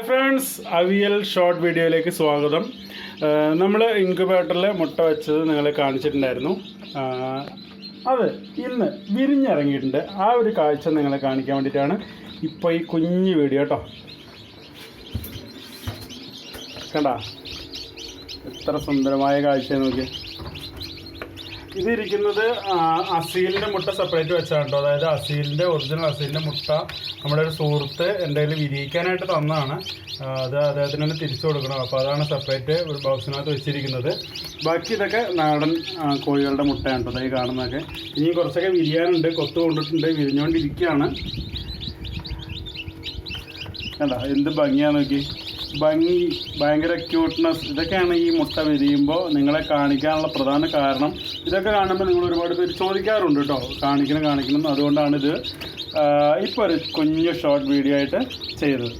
Hi friends avial short വീഡിയോയിലേക്ക് സ്വാഗതം. നമ്മൾ ഇൻക്യുബേറ്ററിൽ മുട്ട വെച്ചത് നിങ്ങളെ കാണിച്ചിട്ടുണ്ടായിരുന്നു. അത് ഇന്ന് വിരിഞ്ഞിറങ്ങിയിട്ടുണ്ട്. ആ ഒരു കാഴ്ച നിങ്ങളെ കാണിക്കാൻ വേണ്ടിയിട്ടാണ് ഇപ്പോൾ ഈ കുഞ്ഞ് വീഡിയോ കേട്ടോ കണ്ട? എത്ര സുന്ദരമായ കാഴ്ച നോക്കി ഇതിരിക്കുന്നത് അസീലിന്റെ മുട്ട സെപ്പറേറ്റ് വെച്ചാണ് കേട്ടോ. അതായത് അസീലിന്റെ ഒറിജിനൽ അസീലിന്റെ മുട്ട നമ്മുടെ ഒരു സുഹൃത്ത് എന്റെ കയ്യിൽ വിരിയിക്കാനായിട്ട് തന്നതാണ് അത് അദ്ദേഹത്തിന് തന്നെ തിരിച്ചു കൊടുക്കണം. അപ്പോൾ അതാണ് സെപ്പറേറ്റ് ഒരു ബോക്സിനകത്ത് വെച്ചിരിക്കുന്നത്. ബാക്കി ഇതൊക്കെ നാടൻ കോഴികളുടെ മുട്ടയാണ് കേട്ടോ. ഈ കാണുന്നതൊക്കെ. ഇനി കുറച്ചൊക്കെ വിരിയാനുണ്ട്. കൊത്തു കൊണ്ടിട്ടുണ്ട്. വിരിഞ്ഞുകൊണ്ടിരിക്കുകയാണ്. കണ്ട? എന്ത് ഭംഗിയാ നോക്കി. ഭംഗി ഭയങ്കര ക്യൂട്ട്നെസ് ഇതൊക്കെയാണ് ഈ മുട്ട വിരിയുമ്പോൾ നിങ്ങളെ കാണിക്കാനുള്ള പ്രധാന കാരണം. ഇതൊക്കെ കാണുമ്പോൾ നിങ്ങൾ ഒരുപാട് പേര് ചോദിക്കാറുണ്ട് കേട്ടോ. കാണിക്കണം കാണിക്കണം അതുകൊണ്ടാണ് ഇത് ഇപ്പോൾ ഒരു കുഞ്ഞു ഷോർട്ട് വീഡിയോ ആയിട്ട് ചെയ്തത്.